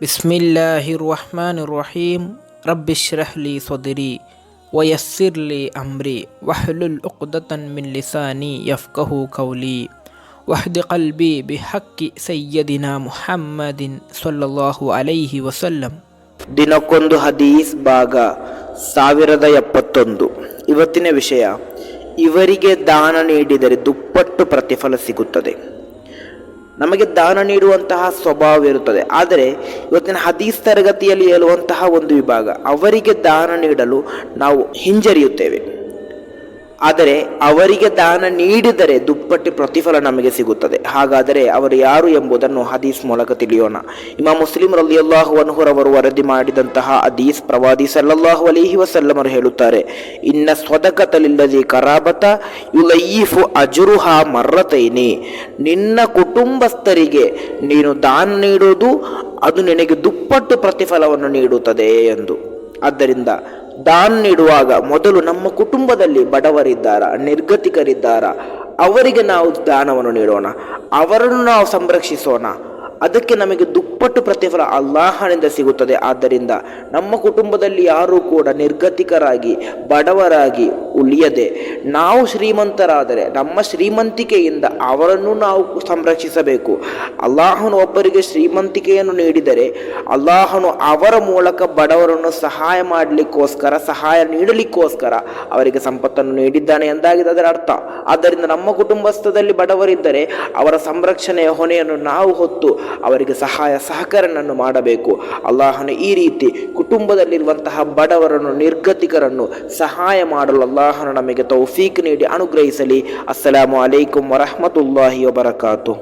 বিসমিল্লাহির ರಹೀಮ್ ರಬ್ಬಿಶ್ರಹ್ಲಿ রব্বিশরাহলি ವಯಸ್ಸಿರ್ಲಿ ಅಮ್ರಿ ವಹ್ಲುಲ್ ওয়াহলুল উকদাতান মিন লিসানি ಕೌಲಿ কাউলি ওয়াহদি ಬಿ ಹಕ್ಕಿ সাইয়্যিদিনা মুহাম্মাদিন ಸೊಲ್ಲಲ್ಲಾಹು ಅಲೈಹಿ ವಸಲ್ಲಂ ದಿನಕ್ಕೊಂದು ಹದೀಸ್ ಭಾಗ ಸಾವಿರದ ಎಪ್ಪತ್ತೊಂದು. ಇವತ್ತಿನ ವಿಷಯ, ಇವರಿಗೆ ದಾನ ನೀಡಿದರೆ ದುಪ್ಪಟ್ಟು ಪ್ರತಿಫಲ ಸಿಗುತ್ತದೆ. ನಮಗೆ ದಾನ ನೀಡುವಂತಹ ಸ್ವಭಾವ ಇರುತ್ತದೆ ಆದರೆ ಇವತ್ತಿನ ಹದೀಸ್ ತರಗತಿಯಲ್ಲಿ ಹೇಳುವಂತಹ ಒಂದು ವಿಭಾಗ, ಅವರಿಗೆ ದಾನ ನೀಡಲು ನಾವು ಹಿಂಜರಿಯುತ್ತೇವೆ. ಆದರೆ ಅವರಿಗೆ ದಾನ ನೀಡಿದರೆ ದುಪ್ಪಟ್ಟು ಪ್ರತಿಫಲ ನಮಗೆ ಸಿಗುತ್ತದೆ. ಹಾಗಾದರೆ ಅವರು ಯಾರು ಎಂಬುದನ್ನು ಹದೀಸ್ ಮೂಲಕ ತಿಳಿಯೋಣ. ಇಮಾ ಮುಸ್ಲಿಂ ರಲಿಯಲ್ಲಾಹು ಅನ್ಹುರವರು ವರದಿ ಮಾಡಿದಂತಹ ಅದೀಸ್ ಪ್ರವಾದಿ ಸಲ್ಲಲ್ಲಾಹು ಅಲಿಹಿ ವಸಲ್ಲಮರು ಹೇಳುತ್ತಾರೆ, ಇನ್ನ ಸ್ವದಕತಲಿಲ್ಲದಿ ಕರಾಬತ ಯುಲೈಫು ಅಜುರುಹ ಮರ್ರತೈನಿ. ನಿನ್ನ ಕುಟುಂಬಸ್ಥರಿಗೆ ನೀನು ದಾನ ನೀಡುವುದು ಅದು ನಿನಗೆ ದುಪ್ಪಟ್ಟು ಪ್ರತಿಫಲವನ್ನು ನೀಡುತ್ತದೆ ಎಂದು. ಆದ್ದರಿಂದ ದಾನ ನೀಡುವಾಗ ಮೊದಲು ನಮ್ಮ ಕುಟುಂಬದಲ್ಲಿ ಬಡವರಿದ್ದಾರ, ನಿರ್ಗತಿಕರಿದ್ದಾರ, ಅವರಿಗೆ ನಾವು ದಾನವನ್ನು ನೀಡೋಣ, ಅವರನ್ನು ನಾವು ಸಂರಕ್ಷಿಸೋಣ. ಅದಕ್ಕೆ ನಮಗೆ ದುಪ್ಪಟ್ಟು ಪ್ರತಿಫಲ ಅಲ್ಲಾಹನಿಂದ ಸಿಗುತ್ತದೆ. ಆದ್ದರಿಂದ ನಮ್ಮ ಕುಟುಂಬದಲ್ಲಿ ಯಾರೂ ಕೂಡ ನಿರ್ಗತಿಕರಾಗಿ, ಬಡವರಾಗಿ ಉಳಿಯದೆ ನಾವು ಶ್ರೀಮಂತರಾದರೆ ನಮ್ಮ ಶ್ರೀಮಂತಿಕೆಯಿಂದ ಅವರನ್ನು ನಾವು ಸಂರಕ್ಷಿಸಬೇಕು. ಅಲ್ಲಾಹನು ಒಬ್ಬರಿಗೆ ಶ್ರೀಮಂತಿಕೆಯನ್ನು ನೀಡಿದರೆ ಅಲ್ಲಾಹನು ಅವರ ಮೂಲಕ ಬಡವರನ್ನು ಸಹಾಯ ಮಾಡಲಿಕ್ಕೋಸ್ಕರ, ಸಹಾಯ ನೀಡಲಿಕ್ಕೋಸ್ಕರ ಅವರಿಗೆ ಸಂಪತ್ತನ್ನು ನೀಡಿದ್ದಾನೆ ಎಂದಾಗಿದೆ ಅದರ ಅರ್ಥ. ಆದ್ದರಿಂದ ನಮ್ಮ ಕುಟುಂಬಸ್ಥದಲ್ಲಿ ಬಡವರಿದ್ದರೆ ಅವರ ಸಂರಕ್ಷಣೆಯ ಹೊಣೆಯನ್ನು ನಾವು ಹೊತ್ತು ಅವರಿಗೆ ಸಹಾಯ ಸಹಕರಣವನ್ನು ಮಾಡಬೇಕು. ಅಲ್ಲಾಹನು ಈ ರೀತಿ ಕುಟುಂಬದಲ್ಲಿರುವಂತಹ ಬಡವರನ್ನು, ನಿರ್ಗತಿಕರನ್ನು ಸಹಾಯ ಮಾಡಲು ಅಲ್ಲಾಹನು ನಮಗೆ ತೌಫೀಕ್ ನೀಡಿ ಅನುಗ್ರಹಿಸಲಿ ಅಸ್ಸಲಾಮು ಅಲೈಕುಂ ವರಹಮತುಲ್ಲಾಹಿ ವಬರಕಾತು